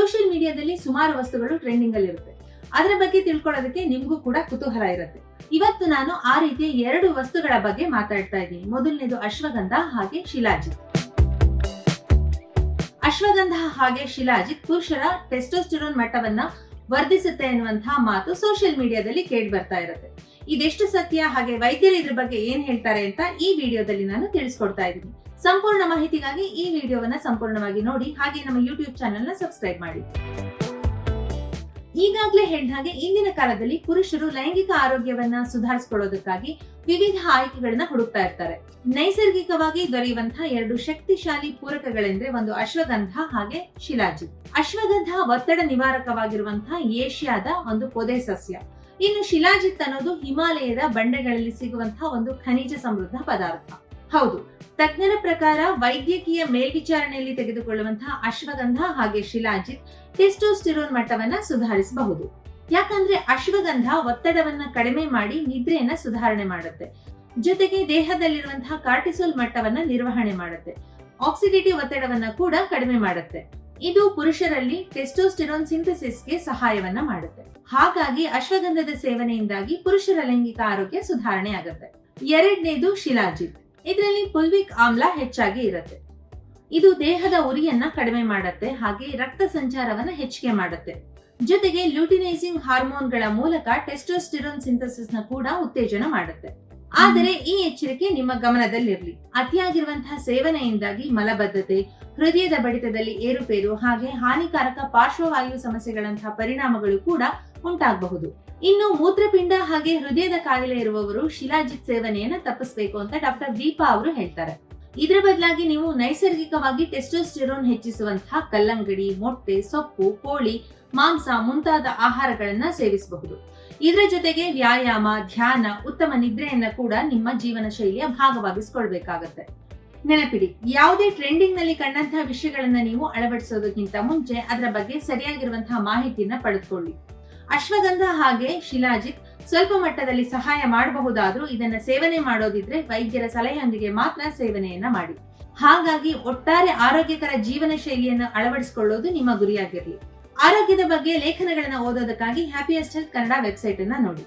Social ಮೀಡಿಯಾದಲ್ಲಿ ಸುಮಾರು ವಸ್ತುಗಳು ಟ್ರೆಂಡಿಂಗ್ ಅಲ್ಲಿ ಇರುತ್ತೆ. ಅದರ ಬಗ್ಗೆ ತಿಳ್ಕೊಳ್ಳೋದಕ್ಕೆ ನಿಮ್ಗೂ ಕೂಡ ಕುತೂಹಲ ಇರುತ್ತೆ. ಇವತ್ತು ನಾನು ಆ ರೀತಿಯ ಎರಡು ವಸ್ತುಗಳ ಬಗ್ಗೆ ಮಾತಾಡ್ತಾ ಇದ್ದೀನಿ. ಮೊದಲನೇದು ಅಶ್ವಗಂಧ ಹಾಗೆ ಶಿಲಾಜಿತ್. ಅಶ್ವಗಂಧ ಹಾಗೆ ಶಿಲಾಜಿತ್ ಪುರುಷರ ಟೆಸ್ಟೋಸ್ಟಿರೋನ್ ಮಟ್ಟವನ್ನ ವರ್ಧಿಸುತ್ತೆ ಎನ್ನುವಂತಹ ಮಾತು ಸೋಷಿಯಲ್ ಮೀಡಿಯಾದಲ್ಲಿ ಕೇಳಿ ಬರ್ತಾ ಇರುತ್ತೆ. ಇದೆಷ್ಟು ಸತ್ಯ, ಹಾಗೆ ವೈದ್ಯರು ಇದ್ರ ಬಗ್ಗೆ ಏನ್ ಹೇಳ್ತಾರೆ ಅಂತ ಈ ವಿಡಿಯೋದಲ್ಲಿ ನಾನು ತಿಳಿಸ್ಕೊಡ್ತಾ ಇದ್ದೀನಿ. ಸಂಪೂರ್ಣ ಮಾಹಿತಿಗಾಗಿ ಈ ವಿಡಿಯೋವನ್ನ ಸಂಪೂರ್ಣವಾಗಿ ನೋಡಿ, ಹಾಗೆ ನಮ್ಮ ಯೂಟ್ಯೂಬ್ ಚಾನೆಲ್ನ ಸಬ್ಸ್ಕ್ರೈಬ್ ಮಾಡಿ. ಈಗಾಗಲೇ ಹೇಳಿದ ಹಾಗೆ ಇಂದಿನ ಕಾಲದಲ್ಲಿ ಪುರುಷರು ಲೈಂಗಿಕ ಆರೋಗ್ಯವನ್ನ ಸುಧಾರಿಸಿಕೊಳ್ಳೋದಕ್ಕಾಗಿ ವಿವಿಧ ಆಯ್ಕೆಗಳನ್ನ ಹುಡುಕ್ತಾ ಇರ್ತಾರೆ. ನೈಸರ್ಗಿಕವಾಗಿ ದೊರೆಯುವಂತಹ ಎರಡು ಶಕ್ತಿಶಾಲಿ ಪೂರಕಗಳೆಂದ್ರೆ ಒಂದು ಅಶ್ವಗಂಧ ಹಾಗೆ ಶಿಲಾಜಿ. ಅಶ್ವಗಂಧ ಒತ್ತಡ ನಿವಾರಕವಾಗಿರುವಂತಹ ಏಷ್ಯಾದ ಒಂದು ಪೊದೆ ಸಸ್ಯ. ಇನ್ನು ಶಿಲಾಜಿತ್ ಅನ್ನೋದು ಹಿಮಾಲಯದ ಬಂಡೆಗಳಲ್ಲಿ ಸಿಗುವಂತಹ ಒಂದು ಖನಿಜ ಸಮೃದ್ಧ ಪದಾರ್ಥ. ಹೌದು, ತಜ್ಞರ ಪ್ರಕಾರ ವೈದ್ಯಕೀಯ ಮೇಲ್ವಿಚಾರಣೆಯಲ್ಲಿ ತೆಗೆದುಕೊಳ್ಳುವಂತಹ ಅಶ್ವಗಂಧ ಹಾಗೆ ಶಿಲಾಜಿತ್ ಟೆಸ್ಟೋಸ್ಟಿರೋನ್ ಮಟ್ಟವನ್ನ ಸುಧಾರಿಸಬಹುದು. ಯಾಕಂದ್ರೆ ಅಶ್ವಗಂಧ ಒತ್ತಡವನ್ನ ಕಡಿಮೆ ಮಾಡಿ ನಿದ್ರೆಯನ್ನ ಸುಧಾರಣೆ ಮಾಡುತ್ತೆ. ಜೊತೆಗೆ ದೇಹದಲ್ಲಿರುವಂತಹ ಕಾರ್ಟಿಸೋಲ್ ಮಟ್ಟವನ್ನ ನಿರ್ವಹಣೆ ಮಾಡುತ್ತೆ. ಆಕ್ಸಿಡೇಟಿವ್ ಒತ್ತಡವನ್ನ ಕೂಡ ಕಡಿಮೆ ಮಾಡುತ್ತೆ. ಇದು ಪುರುಷರಲ್ಲಿ ಟೆಸ್ಟೋಸ್ಟಿರೋನ್ ಸಿಂಥಸಿಸ್ಗೆ ಸಹಾಯವನ್ನ ಮಾಡುತ್ತೆ. ಹಾಗಾಗಿ ಅಶ್ವಗಂಧದ ಸೇವನೆಯಿಂದಾಗಿ ಪುರುಷರ ಲೈಂಗಿಕ ಆರೋಗ್ಯ ಸುಧಾರಣೆ ಆಗುತ್ತೆ ಎರಡನೇದು ಶಿಲಾಜಿತ್. ಇದರಲ್ಲಿ ಪುಲ್ವಿಕ್ ಆಮ್ಲ ಹೆಚ್ಚಾಗಿ ಇರುತ್ತೆ. ಇದು ದೇಹದ ಉರಿಯನ್ನ ಕಡಿಮೆ ಮಾಡುತ್ತೆ, ಹಾಗೆ ರಕ್ತ ಸಂಚಾರವನ್ನ ಹೆಚ್ಚಿಗೆ ಮಾಡುತ್ತೆ. ಜೊತೆಗೆ ಲ್ಯೂಟಿನೈಸಿಂಗ್ ಹಾರ್ಮೋನ್ಗಳ ಮೂಲಕ ಟೆಸ್ಟೋಸ್ಟಿರೋನ್ ಸಿಂಥಸಿಸ್ನ ಕೂಡ ಉತ್ತೇಜನ ಮಾಡುತ್ತೆ. ಆದರೆ ಈ ಎಚ್ಚರಿಕೆ ನಿಮ್ಮ ಗಮನದಲ್ಲಿರಲಿ. ಅತಿಯಾಗಿರುವಂತಹ ಸೇವನೆಯಿಂದಾಗಿ ಮಲಬದ್ಧತೆ, ಹೃದಯದ ಬಡಿತದಲ್ಲಿ ಏರುಪೇರು ಹಾಗೆ ಹಾನಿಕಾರಕ ಪಾರ್ಶ್ವವಾಯು ಸಮಸ್ಯೆಗಳಂತಹ ಪರಿಣಾಮಗಳು ಕೂಡ ಉಂಟಾಗಬಹುದು. ಇನ್ನು ಮೂತ್ರಪಿಂಡ ಹಾಗೆ ಹೃದಯದ ಕಾಯಿಲೆ ಇರುವವರು ಶಿಲಾಜಿತ್ ಸೇವನೆಯನ್ನ ತಪ್ಪಿಸಬೇಕು ಅಂತ ಡಾಕ್ಟರ್ ದೀಪಾ ಅವರು ಹೇಳ್ತಾರೆ. ಇದರ ಬದಲಾಗಿ ನೀವು ನೈಸರ್ಗಿಕವಾಗಿ ಟೆಸ್ಟೋಸ್ಟಿರೋನ್ ಹೆಚ್ಚಿಸುವಂತಹ ಕಲ್ಲಂಗಡಿ, ಮೊಟ್ಟೆ, ಸೊಪ್ಪು, ಕೋಳಿ, ಮಾಂಸ ಮುಂತಾದ ಆಹಾರಗಳನ್ನ ಸೇವಿಸಬಹುದು. ಇದರ ಜೊತೆಗೆ ವ್ಯಾಯಾಮ, ಧ್ಯಾನ, ಉತ್ತಮ ನಿದ್ರೆಯನ್ನ ಕೂಡ ನಿಮ್ಮ ಜೀವನ ಶೈಲಿಯ ಭಾಗವಾಗಿಸ್ಕೊಳ್ಬೇಕಾಗತ್ತೆ. ನೆನಪಿಡಿ, ಯಾವುದೇ ಟ್ರೆಂಡಿಂಗ್ನಲ್ಲಿ ಕಂಡಂತಹ ವಿಷಯಗಳನ್ನ ನೀವು ಅಳವಡಿಸೋದಕ್ಕಿಂತ ಮುಂಚೆ ಅದರ ಬಗ್ಗೆ ಸರಿಯಾಗಿರುವಂತಹ ಮಾಹಿತಿಯನ್ನ ಪಡೆದುಕೊಳ್ಳಿ. ಅಶ್ವಗಂಧ ಹಾಗೆ ಶಿಲಾಜಿತ್ ಸ್ವಲ್ಪ ಮಟ್ಟದಲ್ಲಿ ಸಹಾಯ ಮಾಡಬಹುದಾದ್ರೂ ಇದನ್ನ ಸೇವನೆ ಮಾಡೋದಿದ್ರೆ ವೈದ್ಯರ ಸಲಹೆಯೊಂದಿಗೆ ಮಾತ್ರ ಸೇವನೆಯನ್ನ ಮಾಡಿ. ಹಾಗಾಗಿ ಒಟ್ಟಾರೆ ಆರೋಗ್ಯಕರ ಜೀವನ ಶೈಲಿಯನ್ನು ಅಳವಡಿಸಿಕೊಳ್ಳೋದು ನಿಮ್ಮ ಗುರಿಯಾಗಿರಲಿ. ಆರೋಗ್ಯದ ಬಗ್ಗೆ ಲೇಖನಗಳನ್ನ ಓದೋದಕ್ಕಾಗಿ ಹ್ಯಾಪಿಯೆಸ್ಟ್ ಹೆಲ್ತ್ ಕನ್ನಡ ವೆಬ್ಸೈಟ್ ಅನ್ನ ನೋಡಿ.